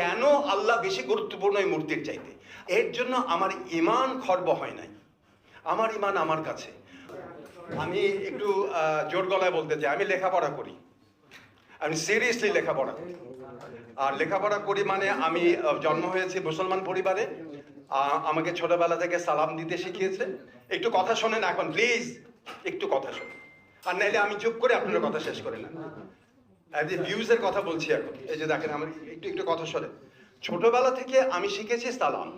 কেন আল্লাহ বেশি গুরুত্বপূর্ণ এই মূর্তির চাইতে? এর জন্য আমার ইমান খর্ব হয় নাই। আমার ইমান আমার কাছে। আমি একটু জোর গলায় বলতে চাই, আমি লেখাপড়া করি। আমি সিরিয়াসলি লেখাপড়া করি। আর লেখাপড়া করি মানে আমি জন্ম হয়েছি মুসলমান পরিবারে। আমাকে ছোটবেলা থেকে সালাম দিতে শিখিয়েছে। একটু কথা শোনেন এখন প্লিজ একটু কথা শোনেন। আর নাইলে আমি চুপ করে আপনার কথা শেষ করে নেন ভিউজের কথা বলছি এখন, এই যে দেখেন আমার একটু একটু কথা শোনে। ছোটবেলা থেকে আমি শিখেছি সালাম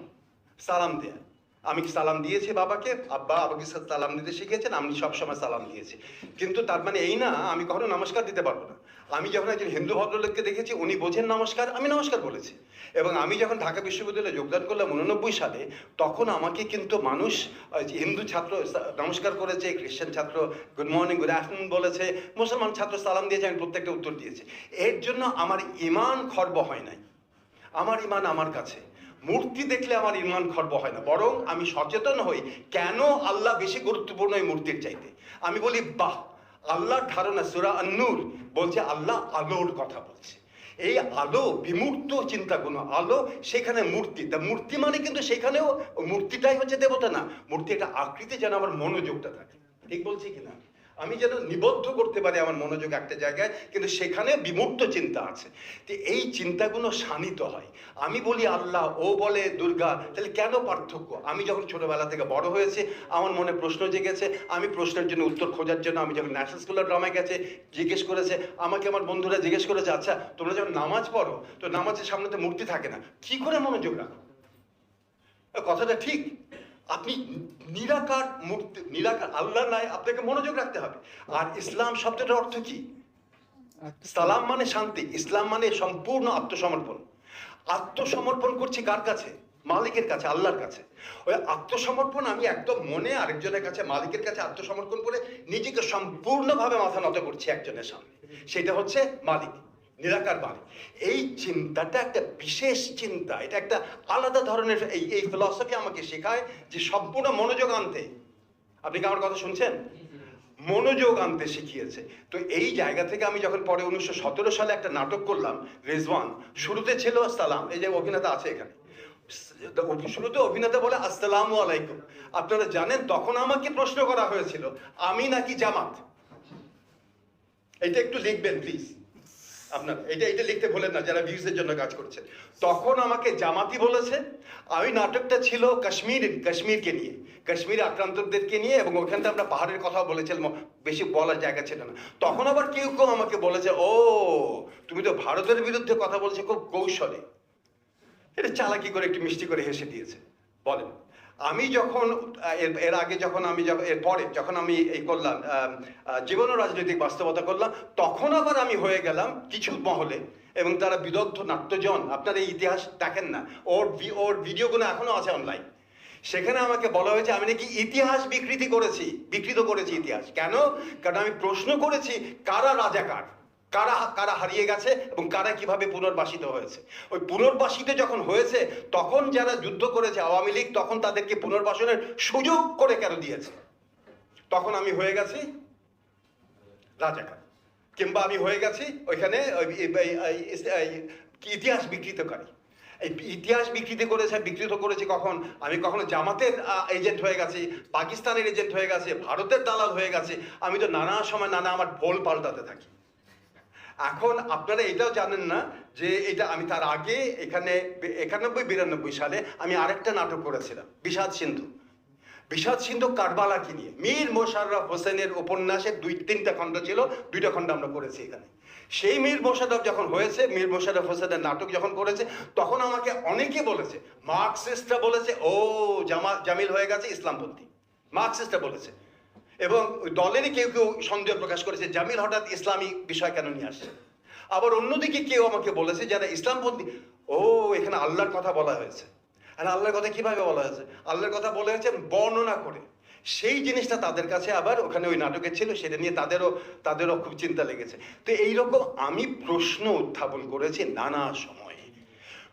সালাম দিয়ে। আমি সালাম দিয়েছি বাবাকে? আব্বা আবাকে সালাম দিতে শিখেছেন? আমি সবসময় সালাম দিয়েছি। কিন্তু তার মানে এই না, আমি কখনো নমস্কার দিতে পারব না। আমি যখন একজন হিন্দু ভদ্রলোককে দেখেছি, উনি বোঝেন নমস্কার, আমি নমস্কার বলেছি। এবং আমি যখন ঢাকা বিশ্ববিদ্যালয়ে যোগদান করলাম উননব্বই সালে, তখন আমাকে কিন্তু মানুষ হিন্দু ছাত্র নমস্কার করেছে, খ্রিস্টান ছাত্র গুড মর্নিং, গুড আফটারনুন বলেছে, মুসলমান ছাত্র সালাম দিয়েছে, আমি প্রত্যেকটা উত্তর দিয়েছি। এর জন্য আমার ইমান খর্ব হয় নাই। আমার ইমান আমার কাছে। মূর্তি দেখলে আমার ইমান খর্ব হয় না। বরং আমি সচেতন হই, কেন আল্লাহ বেশি গুরুত্বপূর্ণ এই মূর্তির চাইতে? আমি বলি, বাহ! আল্লাহর ধারণা, সুরা আন্নুর বলছে, আল্লাহ আলোর কথা বলছে। এই আলো বিমূর্ত চিন্তাগুলো আলো সেখানে মূর্তি। তা মূর্তি মানে কিন্তু সেখানেও মূর্তিটাই হচ্ছে দেবতা না। মূর্তি একটা আকৃতি যেন আমার মনোযোগটা থাকে। ঠিক বলছি কিনা? আমি যেন নিবদ্ধ করতে পারি আমার মনোযোগ একটা জায়গায়, কিন্তু সেখানে বিমূর্ত চিন্তা আছে। তো এই চিন্তাগুলো শানিত হয়। আমি বলি, আল্লাহ, ও বলে, দুর্গা, তাহলে কেন পার্থক্য? আমি যখন ছোটবেলা থেকে বড় হয়েছে, আমার মনে প্রশ্ন জেগেছে। আমি প্রশ্নের জন্য উত্তর খোঁজার জন্য আমি যখন ন্যাশনাল স্কুলের ড্রামায় গেছে, জিজ্ঞেস করেছে, আমাকে আমার বন্ধুরা জিজ্ঞেস করেছে আচ্ছা তোমরা যখন নামাজ পড়ো, তো নামাজের সামনে তো মূর্তি থাকে না? কি করে মনোযোগ রাখো? কথাটা ঠিক। আপনি নিরাকার মূর্তি নিরাকার আল্লাহ নাই আপনাকে মনোযোগ রাখতে হবে। আর ইসলাম শব্দটার অর্থ কি? সালাম মানে শান্তি ইসলাম মানে সম্পূর্ণ আত্মসমর্পণ। আত্মসমর্পণ করছি কার কাছে? মালিকের কাছে আল্লাহর কাছে। ওই আত্মসমর্পণ আমি একদম মনে আরেকজনের কাছে মালিকের কাছে আত্মসমর্পণ করে নিজেকে সম্পূর্ণভাবে মাথা নত করছি একজনের সামনে। সেটা হচ্ছে মালিক। নিরাকার মালিক এই চিন্তাটা একটা বিশেষ চিন্তা। এটা একটা আলাদা ধরনের এই এই ফিলসফি আমাকে শেখায় যে সম্পূর্ণ মনোযোগ আনতে। আপনি কি আমার কথা শুনছেন? মনোযোগ আনতে শিখিয়েছে। তো এই জায়গা থেকে আমি যখন পরে উনিশশো সতেরো সালে একটা নাটক করলাম, রেজওয়ান, শুরুতে ছিল সালাম এই যে অভিনেতা আছে এখানে। শুরুতে অভিনেতা বলে আসসালামু আলাইকুম। আপনারা জানেন, তখন আমাকে প্রশ্ন করা হয়েছিল, আমি নাকি জামাত? এটা একটু লিখবেন প্লিজ আপনার, এটা এটা লিখতে ভুলেন না, যারা ভিউজের জন্য কাজ করছেন। তখন আমাকে জামাতি বলেছে, আমি নাটকটা ছিল কাশ্মীর কাশ্মীরকে নিয়ে, কাশ্মীরে আক্রান্তদেরকে নিয়ে এবং ওখানটা আমরা পাহাড়ের কথা বলেছিলাম বেশি বলার জায়গা ছিল না। তখন আবার কেউ কেউ আমাকে বলেছে, ও, তুমি তো ভারতের বিরুদ্ধে কথা বলছো, খুব কৌশলে। এটা চালাকি করে একটু মিষ্টি করে হেসে দিয়েছে। বলেন। আমি যখন এর আগে যখন আমি যখন, এর পরে যখন আমি এই করলাম জীবন রাজনৈতিক বাস্তবতা করলাম, তখন আবার আমি হয়ে গেলাম কিছু মহলে এবং তারা বিদগ্ধ নাট্যজন। আপনারা এই ইতিহাস দেখেন না। ওর ওর ভিডিওগুলো এখনও আছে অনলাইন সেখানে আমাকে বলা হয়েছে, আমি নাকি ইতিহাস বিকৃতি করেছি, বিকৃত করেছি ইতিহাস। কেন? কারণ আমি প্রশ্ন করেছি, কারা রাজাকার? কারা কারা হারিয়ে গেছে এবং কারা কীভাবে পুনর্বাসিত হয়েছে? ওই পুনর্বাসিত যখন হয়েছে, তখন যারা যুদ্ধ করেছে আওয়ামী লীগ, তখন তাদেরকে পুনর্বাসনের সুযোগ করে কেন দিয়েছে? তখন আমি হয়ে গেছি রাজাকার। কিংবা আমি হয়ে গেছি ওইখানে ইতিহাস বিকৃতকারী। এই ইতিহাস বিকৃতি করেছে, বিকৃত করেছে কখন? আমি কখনো জামাতের এজেন্ট হয়ে গেছি, পাকিস্তানের এজেন্ট হয়ে গেছে, ভারতের দালাল হয়ে গেছে, আমি তো নানা সময় নানা আমার ভোল পাল্টাতে থাকি। এখন আপনারা এটাও জানেন না যে এটা আমি তার আগে এখানে একানব্বই বিরানব্বই সালে আমি আরেকটা নাটক করেছিলাম, বিষাদ সিন্ধু। বিষাদ সিন্ধু কারবালাকে নিয়ে, মীর মোশাররফ হোসেনের উপন্যাসের দুই, তিনটা খণ্ড ছিল, দুইটা খণ্ড আমরা করেছি এখানে। সেই মীর মোশাররফ যখন হয়েছে, মীর মোশাররফ হোসেনের নাটক যখন করেছে, তখন আমাকে অনেকে বলেছে, মার্কসিস্টরা বলেছে, ও জামা, জামিল হয়ে গেছে ইসলামপন্থী। মার্কসিস্টরা বলেছে এবং দলেরই কেউ কেউ সন্দেহ প্রকাশ করেছে জামিল হঠাৎ ইসলামী বিষয় কেন নিয়ে আসছে আবার অন্যদিকে কেউ আমাকে বলেছে যারা ইসলামপন্থী ও, এখানে আল্লাহর কথা বলা হয়েছে। আর আল্লাহর কথা কীভাবে বলা হয়েছে? আল্লাহর কথা বলা হয়েছে বর্ণনা করে। সেই জিনিসটা তাদের কাছে আবার ওখানে ওই নাটকে ছিল, সেটা নিয়ে তাদেরও তাদেরও খুব চিন্তা লেগেছে। তো এইরকম আমি প্রশ্ন উত্থাপন করেছি নানা সময়ে।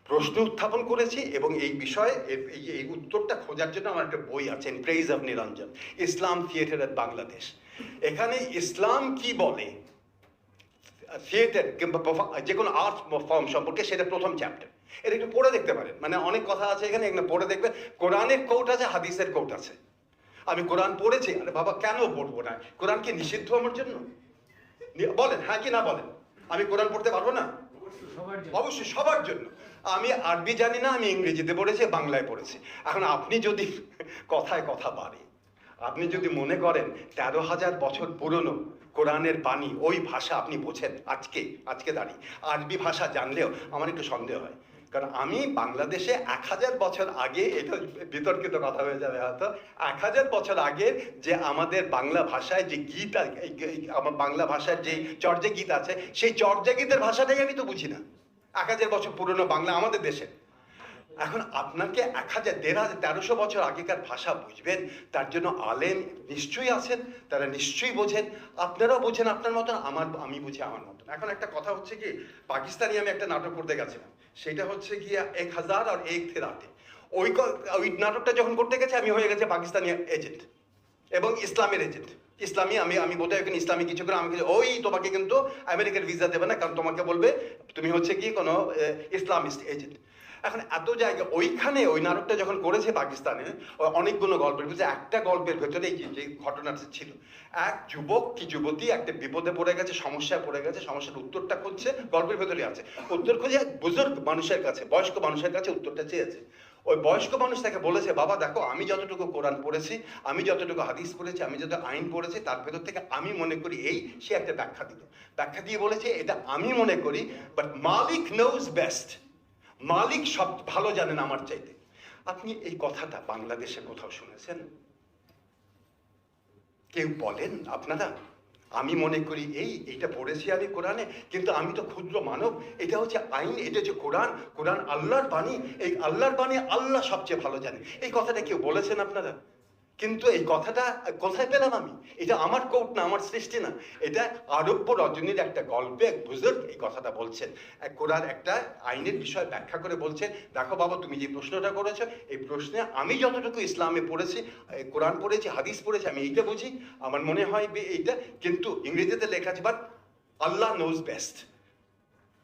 প্রশ্ন উত্থাপন করেছি এবং এই বিষয়ে এই এই উত্তরটা খোঁজার জন্য আমার একটা বই আছে praise of Niranjan Islam theatre at Bangladesh. এখানে ইসলাম কি বলে? থিয়েটার কিংবা যে কোনো আর্ট ফর্ম সম্পর্কে সেটা প্রথম চ্যাপ্টার এটা একটু পড়ে দেখতে পারেন। মানে অনেক কথা আছে এখানে এখানে পড়ে দেখবেন। কোরআনের কোট আছে হাদিসের কোট আছে। আমি কোরআন পড়েছি আরে বাবা কেন পড়ব না? কোরআন কি নিষিদ্ধ আমার জন্য? বলেন হ্যাঁ কি না বলেন? আমি কোরআন পড়তে পারব না? অবশ্যই সবার জন্য। আমি আরবি জানি না, আমি ইংরেজিতে পড়েছি, বাংলায় পড়েছি। এখন আপনি যদি কথায় কথা বাড়ে, আপনি যদি মনে করেন তেরো হাজার বছর পুরনো কোরআনের বাণী, ওই ভাষা আপনি বোঝেন আজকে আজকে দাঁড়িয়ে। আরবি ভাষা জানলেও আমার একটু সন্দেহ হয়। কারণ আমি বাংলাদেশে এক হাজার বছর আগে, এটা বিতর্কিত কথা হয়ে যাবে হয়তো, এক হাজার বছর আগের যে আমাদের বাংলা ভাষায় যে গীত আমার বাংলা ভাষার যে চর্যা গীত আছে, সেই চর্যা গীতের ভাষাটাই আমি তো বুঝি না। এক হাজার বছর পুরনো বাংলা আমাদের দেশে। এখন আপনাকে এক হাজার, দেড় হাজার, তেরোশো বছর আগেকার ভাষা বুঝবেন, তার জন্য আলেম নিশ্চয়ই আছেন, তারা নিশ্চয়ই বোঝেন, আপনারাও বোঝেন, আপনার মতন আমার, আমি বুঝি আমার মতন। এখন একটা কথা হচ্ছে কি, পাকিস্তানি আমি একটা নাটক করতে গেছিলাম, সেটা হচ্ছে গিয়া এক হাজার আর এক থেরাতে। ওই ওই নাটকটা যখন করতে গেছে, আমি হয়ে গেছে পাকিস্তানি এজেন্ট এবং ইসলামের এজেন্ট ইসলামী, আমি আমি বোধহয় এখন ইসলামী কিছু করে আমাকে ওই তোমাকে কিন্তু আমেরিকার ভিসা দেবে না, কারণ তোমাকে বলবে, তুমি হচ্ছে কি কোনো ইসলামিস্ট এজেন্ট। এখন এত জায়গা, ওইখানে ওই নাটকটা যখন করেছে পাকিস্তানে অনেকগুলো গল্পের ভিতরে, একটা গল্পের ভেতরে যে ঘটনাটা ছিল, এক যুবক কি যুবতী একটা বিপদে পড়ে গেছে, সমস্যায় পড়ে গেছে, সমস্যার উত্তরটা খুঁজছে, গল্পের ভেতরে আছে। উত্তর খুঁজে এক বুজুর্গ মানুষের কাছে, বয়স্ক মানুষের কাছে উত্তরটা চেয়েছে। ওই বয়স্ক মানুষ তাকে বলেছে, বাবা, দেখো, আমি যতটুকু কোরআন পড়েছি, আমি যতটুকু হাদিস পড়েছি, আমি যত আইন পড়েছি, তার ভেতর থেকে আমি মনে করি এই সে একটা ব্যাখ্যা দিল। ব্যাখ্যা দিয়ে বলেছে, এটা আমি মনে করি বাট মালিক নোজ বেস্ট মালিক সব ভালো জানেন আমার চাইতে। আপনি এই কথাটা বাংলাদেশে কোথাও শুনেছেন? কেউ বলেন আপনারা? আমি মনে করি, এই এটা পড়েছি আমি কোরআনে, কিন্তু আমি তো ক্ষুদ্র মানব। এটা হচ্ছে আইন, এটা হচ্ছে কোরআন। কোরআন আল্লাহর বাণী, এই আল্লাহর বাণী আল্লাহ সবচেয়ে ভালো জানে। এই কথাটা কেউ বলেছেন আপনারা? কিন্তু এই কথাটা, কোথায় পেলাম আমি। এটা আমার কোট না, আমার সৃষ্টি না। এটা আরব্য রজনীর একটা গল্পে এক বুজুর্গ এই কথাটা বলছেন। এক কোরআন একটা আইনের বিষয় ব্যাখ্যা করে বলছে, দেখো বাবা, তুমি যে প্রশ্নটা করেছ, এই প্রশ্নে আমি যতটুকু ইসলামে পড়েছি কোরআন পড়েছি, হাদিস পড়েছি, আমি এইটা বুঝি। আমার মনে হয় এইটা, কিন্তু ইংরেজিতে লেখা আছে বাট আল্লাহ নোজ বেস্ট